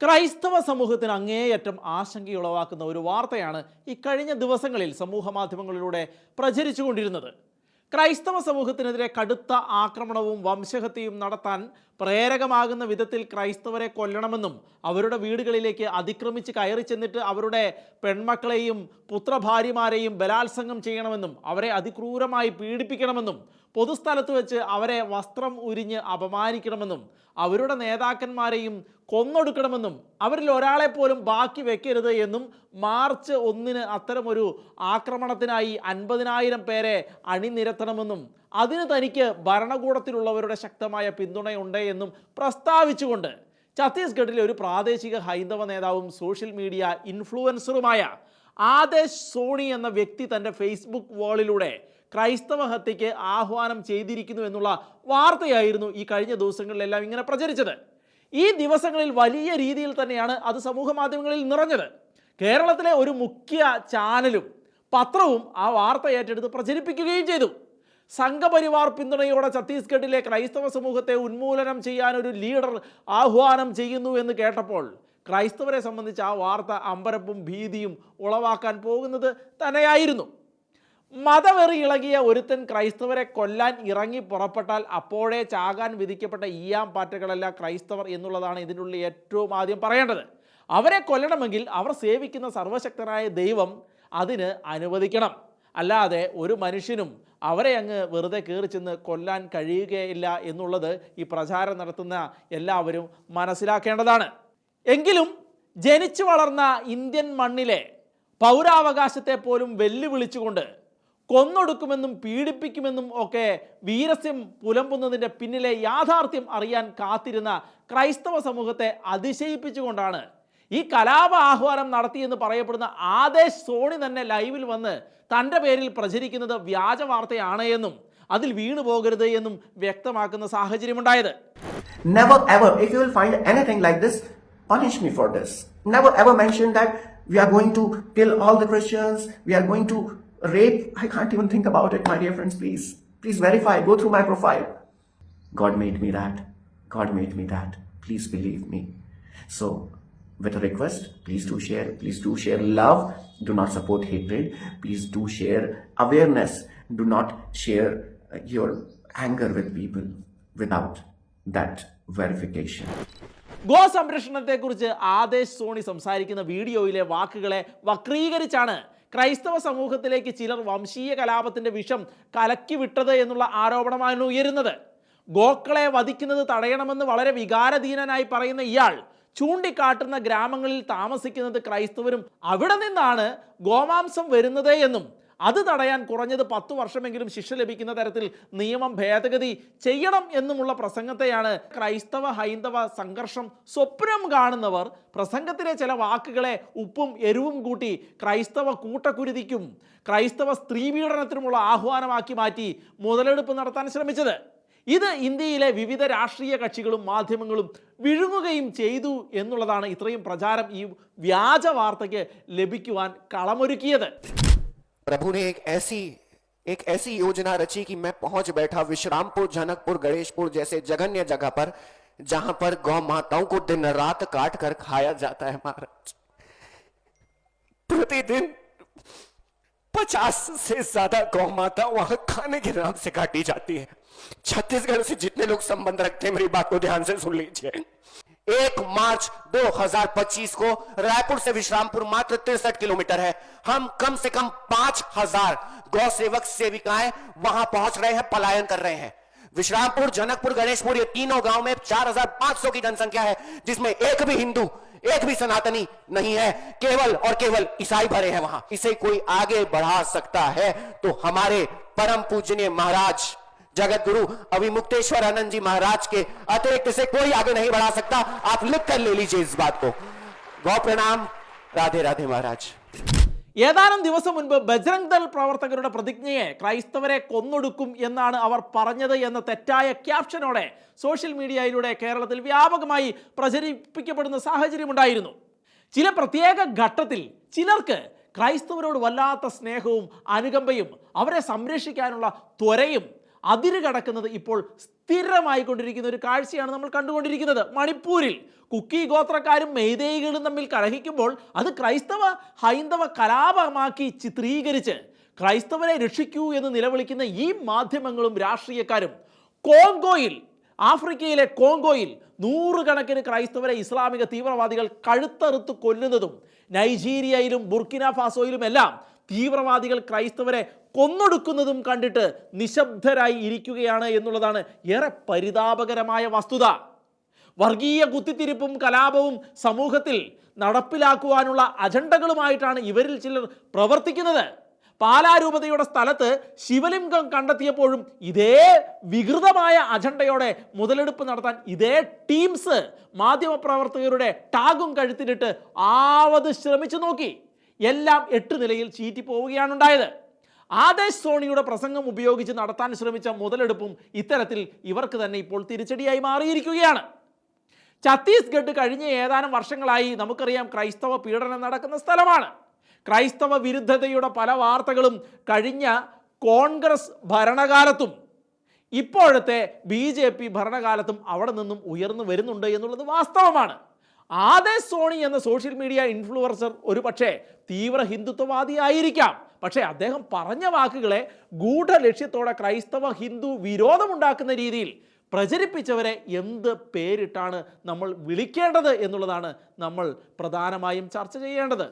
ക്രൈസ്തവ സമൂഹത്തിന് അങ്ങേയറ്റം ആശങ്കയുളവാക്കുന്ന ഒരു വാർത്തയാണ് ഇക്കഴിഞ്ഞ കഴിഞ്ഞ ദിവസങ്ങളിൽ സമൂഹ മാധ്യമങ്ങളിലൂടെ പ്രചരിച്ചുകൊണ്ടിരുന്നത്. ക്രൈസ്തവ സമൂഹത്തിനെതിരെ കടുത്ത ആക്രമണവും വംശഹത്യയും നടത്താൻ പ്രേരകമാകുന്ന വിധത്തിൽ ക്രൈസ്തവരെ കൊല്ലണമെന്നും അവരുടെ വീടുകളിലേക്ക് അതിക്രമിച്ച് കയറി ചെന്നിട്ട് അവരുടെ പെൺമക്കളെയും പുത്രഭാര്യമാരെയും ബലാത്സംഗം ചെയ്യണമെന്നും അവരെ അതിക്രൂരമായി പീഡിപ്പിക്കണമെന്നും പൊതുസ്ഥലത്ത് വെച്ച് അവരെ വസ്ത്രം ഉരിഞ്ഞ് അപമാനിക്കണമെന്നും അവരുടെ നേതാക്കന്മാരെയും കൊന്നൊടുക്കണമെന്നും അവരിൽ ഒരാളെ പോലും ബാക്കി വെക്കരുത് എന്നും മാർച്ച് ഒന്നിന് അത്തരമൊരു ആക്രമണത്തിനായി അൻപതിനായിരം പേരെ അണിനിരത്തണമെന്നും അതിന് തനിക്ക് ഭരണകൂടത്തിലുള്ളവരുടെ ശക്തമായ പിന്തുണയുണ്ട് എന്നും പ്രസ്താവിച്ചുകൊണ്ട് ഛത്തീസ്ഗഡിലെ ഒരു പ്രാദേശിക ഹൈന്ദവ നേതാവും സോഷ്യൽ മീഡിയ ഇൻഫ്ലുവൻസറുമായ ആദേശ് സോണി എന്ന വ്യക്തി തന്റെ ഫേസ്ബുക്ക് വാളിലൂടെ ക്രൈസ്തവ ഹത്യയ്ക്ക് ആഹ്വാനം ചെയ്തിരിക്കുന്നു എന്നുള്ള വാർത്തയായിരുന്നു ഈ കഴിഞ്ഞ ദിവസങ്ങളിലെല്ലാം ഇങ്ങനെ പ്രചരിച്ചത്. ഈ ദിവസങ്ങളിൽ വലിയ രീതിയിൽ തന്നെയാണ് അത് സമൂഹ മാധ്യമങ്ങളിൽ നിറഞ്ഞത്. കേരളത്തിലെ ഒരു മുഖ്യ ചാനലും പത്രവും ആ വാർത്ത ഏറ്റെടുത്ത് പ്രചരിപ്പിക്കുകയും ചെയ്തു. സംഘപരിവാർ പിന്തുണയോടെ ഛത്തീസ്ഗഡിലെ ക്രൈസ്തവ സമൂഹത്തെ ഉന്മൂലനം ചെയ്യാൻ ഒരു ലീഡർ ആഹ്വാനം ചെയ്യുന്നു എന്ന് കേട്ടപ്പോൾ ക്രൈസ്തവരെ സംബന്ധിച്ച് ആ വാർത്ത അമ്പരപ്പും ഭീതിയും ഉളവാക്കാൻ പോകുന്നത് തന്നെയായിരുന്നു. മതവെറി ഇളകിയ ഒരുത്തൻ ക്രൈസ്തവരെ കൊല്ലാൻ ഇറങ്ങി പുറപ്പെട്ടാൽ അപ്പോഴേ ചാകാൻ വിധിക്കപ്പെട്ട ഈയാം പാറ്റകളല്ല ക്രൈസ്തവർ എന്നുള്ളതാണ് ഇതിനുള്ള ഏറ്റവും ആദ്യം പറയേണ്ടത്. അവരെ കൊല്ലണമെങ്കിൽ അവർ സേവിക്കുന്ന സർവശക്തനായ ദൈവം അതിന് അനുവദിക്കണം. അല്ലാതെ ഒരു മനുഷ്യനും അവരെ അങ്ങ് വെറുതെ കയറി ചെന്ന് കൊല്ലാൻ കഴിയുകയില്ല എന്നുള്ളത് ഈ പ്രചാരം നടത്തുന്ന എല്ലാവരും മനസ്സിലാക്കേണ്ടതാണ്. എങ്കിലും ജനിച്ചു വളർന്ന ഇന്ത്യൻ മണ്ണിലെ പൗരാവകാശത്തെ പോലും വെല്ലുവിളിച്ചുകൊണ്ട് കൊന്നൊടുക്കുമെന്നും പീഡിപ്പിക്കുമെന്നും ഒക്കെ വീരസ്യം പുലമ്പുന്നതിന്റെ പിന്നിലെ യാഥാർത്ഥ്യം അറിയാൻ കാത്തിരുന്ന ക്രൈസ്തവ സമൂഹത്തെ അതിശയിപ്പിച്ചുകൊണ്ടാണ് ഈ കലാപ ആഹ്വാനം നടത്തിയെന്ന് പറയപ്പെടുന്ന ആദേശ് സോണി തന്നെ ലൈവിൽ വന്ന് തന്റെ പേരിൽ പ്രചരിക്കുന്നത് വ്യാജ വാർത്തയാണ് എന്നും അതിൽ വീണു പോകരുത് എന്നും വ്യക്തമാക്കുന്ന സാഹചര്യമുണ്ടായത്. Never ever, if you will find anything like this, punish me for this. Never ever mention that we are going to kill all the Christians, we are going to rape. I can't even think about it, my dear friends, please. Please verify, go through my profile. God made me that. God made me that. Please believe me. So, with a request, please do share. Please do share love. Do not support hatred. Please do share awareness. Do not share uh, your anger with people without that verification. ഗോ സംരക്ഷണത്തെക്കുറിച്ച് ആദേശ് സോണി സംസാരിക്കുന്ന വീഡിയോയിലെ വാക്കുകളെ വക്രീകരിച്ചാണ് ക്രൈസ്തവ സമൂഹത്തിലേക്ക് ചിലർ വംശീയ കലാപത്തിന്റെ വിഷം കലക്കി വിട്ടത് എന്നുള്ള ആരോപണമാണ് ഉയരുന്നത്. ഗോക്കളെ വധിക്കുന്നത് തടയണമെന്ന് വളരെ വികാരധീനനായി പറയുന്ന ഇയാൾ ചൂണ്ടിക്കാട്ടുന്ന ഗ്രാമങ്ങളിൽ താമസിക്കുന്നത് ക്രൈസ്തവരും അവിടെ നിന്നാണ് ഗോമാംസം വരുന്നത് എന്നും അത് തടയാൻ കുറഞ്ഞത് പത്ത് വർഷമെങ്കിലും ശിക്ഷ ലഭിക്കുന്ന തരത്തിൽ നിയമം ഭേദഗതി ചെയ്യണം എന്നുമുള്ള പ്രസംഗത്തെയാണ് ക്രൈസ്തവ ഹൈന്ദവ സംഘർഷം സ്വപ്നം കാണുന്നവർ പ്രസംഗത്തിലെ ചില വാക്കുകളെ ഉപ്പും എരിവും കൂട്ടി ക്രൈസ്തവ കൂട്ടക്കുരുതിക്കും ക്രൈസ്തവ സ്ത്രീ സ്ത്രീപീഡനത്തിനുമുള്ള ആഹ്വാനമാക്കി മാറ്റി മുതലെടുപ്പ് നടത്താൻ ശ്രമിച്ചത്. ഇത് ഇന്ത്യയിലെ വിവിധ രാഷ്ട്രീയ കക്ഷികളും മാധ്യമങ്ങളും വിഴുങ്ങുകയും ചെയ്തു എന്നുള്ളതാണ് ഇത്രയും പ്രചാരം ഈ വ്യാജ വാർത്തയ്ക്ക് ലഭിക്കുവാൻ കളമൊരുക്കിയത്. प्रभु ने एक ऐसी एक ऐसी योजना रची कि मैं पहुँच बैठा विश्रामपुर, जनकपुर, गणेशपुर जैसे जघन्य जगह पर, जहाँ पर गौ माताओं को दिन रात काट कर खाया जाता है महाराज। प्रतिदिन पचास से ज़्यादा गौ माता वहाँ खाने के नाम से काटी जाती है। छत्तीसगढ़ से जितने लोग संबंध रखते हैं, मेरी बात को ध्यान से सुन लीजिए। एक मार्च 2025 को रायपुर से विश्रामपुर मात्र तिरसठ किलोमीटर है। हम कम से कम पाँच हज़ार गौ सेवक सेविकाएँ वहाँ पहुँच रहे हैं पलायन कर रहे हैं। विश्रामपुर जनकपुर गणेशपुर ये तीनों गाँव में 4,500 की जनसंख्या है जिसमें एक भी हिंदू एक भी सनातनी नहीं है। केवल और केवल ईसाई भरे हैं वहाँ। इसे कोई आगे बढ़ा सकता है? तो हमारे परम पूजनीय महाराज जगत गुरु अभिमुक्तेश्वर आनंद जी महाराज के अतिरिक्त से कोई आगे नहीं बढ़ा सकता आप लिख कर ले लीजिए इस बात को गौ प्रणाम राधे राधे महाराज ഏതാനും ദിവസം മുൻപ് ബജ്രംഗ് ദൾ പ്രവർത്തകരുടെ പ്രതിജ്ഞയെ ക്രൈസ്തവരെ കൊന്നൊടുക്കും എന്നാണ് അവർ പറഞ്ഞത് എന്ന തെറ്റായ ക്യാപ്ഷനോടെ സോഷ്യൽ മീഡിയയിലൂടെ കേരളത്തിൽ വ്യാപകമായി പ്രചരിപ്പിക്കപ്പെടുന്ന സാഹചര്യമുണ്ടായിരുന്നു ചില പ്രത്യേക ഘട്ടത്തിൽ ചിലർക്ക് ക്രൈസ്തവരോട് വല്ലാത്ത സ്നേഹവും അനുകമ്പയും അവരെ സംരക്ഷിക്കാനുള്ള ത്വരയും അതിര് കടക്കുന്നത് ഇപ്പോൾ സ്ഥിരമായി കൊണ്ടിരിക്കുന്ന ഒരു കാഴ്ചയാണ് നമ്മൾ കണ്ടുകൊണ്ടിരിക്കുന്നത്. മണിപ്പൂരിൽ കുക്കി ഗോത്രക്കാരും മെയ്തേയികളും തമ്മിൽ കലഹിക്കുമ്പോൾ അത് ക്രൈസ്തവ ഹൈന്ദവ കലാപമാക്കി ചിത്രീകരിച്ച് ക്രൈസ്തവരെ രക്ഷിക്കൂ എന്ന് നിലവിളിക്കുന്ന ഈ മാധ്യമങ്ങളും രാഷ്ട്രീയക്കാരും കോങ്കോയിൽ ആഫ്രിക്കയിലെ കോങ്കോയിൽ നൂറുകണക്കിന് ക്രൈസ്തവരെ ഇസ്ലാമിക തീവ്രവാദികൾ കഴുത്തറുത്ത് കൊല്ലുന്നതും നൈജീരിയയിലും ബുർക്കിന ഫാസോയിലും എല്ലാം തീവ്രവാദികൾ ക്രൈസ്തവരെ കൊന്നൊടുക്കുന്നതും കണ്ടിട്ട് നിശബ്ദരായി ഇരിക്കുകയാണ് എന്നുള്ളതാണ് ഏറെ പരിതാപകരമായ വസ്തുത. വർഗീയ കുത്തിത്തിരിപ്പും കലാപവും സമൂഹത്തിൽ നടപ്പിലാക്കുവാനുള്ള അജണ്ടകളുമായിട്ടാണ് ഇവരിൽ ചിലർ പ്രവർത്തിക്കുന്നത്. പാലാരൂപതയുടെ സ്ഥലത്ത് ശിവലിംഗം കണ്ടെത്തിയപ്പോഴും ഇതേ വികൃതമായ അജണ്ടയോടെ മുതലെടുപ്പ് നടത്താൻ ഇതേ ടീംസ് മാധ്യമപ്രവർത്തകരുടെ ടാഗും കഴുത്തിലിട്ട് ആവത് ശ്രമിച്ചു നോക്കി. എല്ലാം എട്ട് നിലയിൽ ചീറ്റി പോവുകയാണ് ഉണ്ടായത്. ആദേശ് സോണിയുടെ പ്രസംഗം ഉപയോഗിച്ച് നടത്താൻ ശ്രമിച്ച മുതലെടുപ്പും ഇത്തരത്തിൽ ഇവർക്ക് തന്നെ ഇപ്പോൾ തിരിച്ചടിയായി മാറിയിരിക്കുകയാണ്. ഛത്തീസ്ഗഡ് കഴിഞ്ഞ ഏതാനും വർഷങ്ങളായി നമുക്കറിയാം ക്രൈസ്തവ പീഡനം നടക്കുന്ന സ്ഥലമാണ്. ക്രൈസ്തവ വിരുദ്ധതയുടെ പല വാർത്തകളും കഴിഞ്ഞ കോൺഗ്രസ് ഭരണകാലത്തും ഇപ്പോഴത്തെ ബി ഭരണകാലത്തും അവിടെ നിന്നും ഉയർന്നു വരുന്നുണ്ട് എന്നുള്ളത് വാസ്തവമാണ്. ആദേശ് സോണി എന്ന സോഷ്യൽ മീഡിയ ഇൻഫ്ലുവൻസർ ഒരു പക്ഷേ തീവ്ര ഹിന്ദുത്വവാദി ആയിരിക്കാം പക്ഷേ അദ്ദേഹം പറഞ്ഞ വാക്കുകളെ ഗൂഢലക്ഷ്യത്തോടെ ക്രൈസ്തവ ഹിന്ദു വിരോധമുണ്ടാക്കുന്ന രീതിയിൽ പ്രചരിപ്പിച്ചവരെ എന്ത് പേരിട്ടാണ് നമ്മൾ വിളിക്കേണ്ടത് എന്നുള്ളതാണ് നമ്മൾ പ്രധാനമായും ചർച്ച ചെയ്യേണ്ടത്.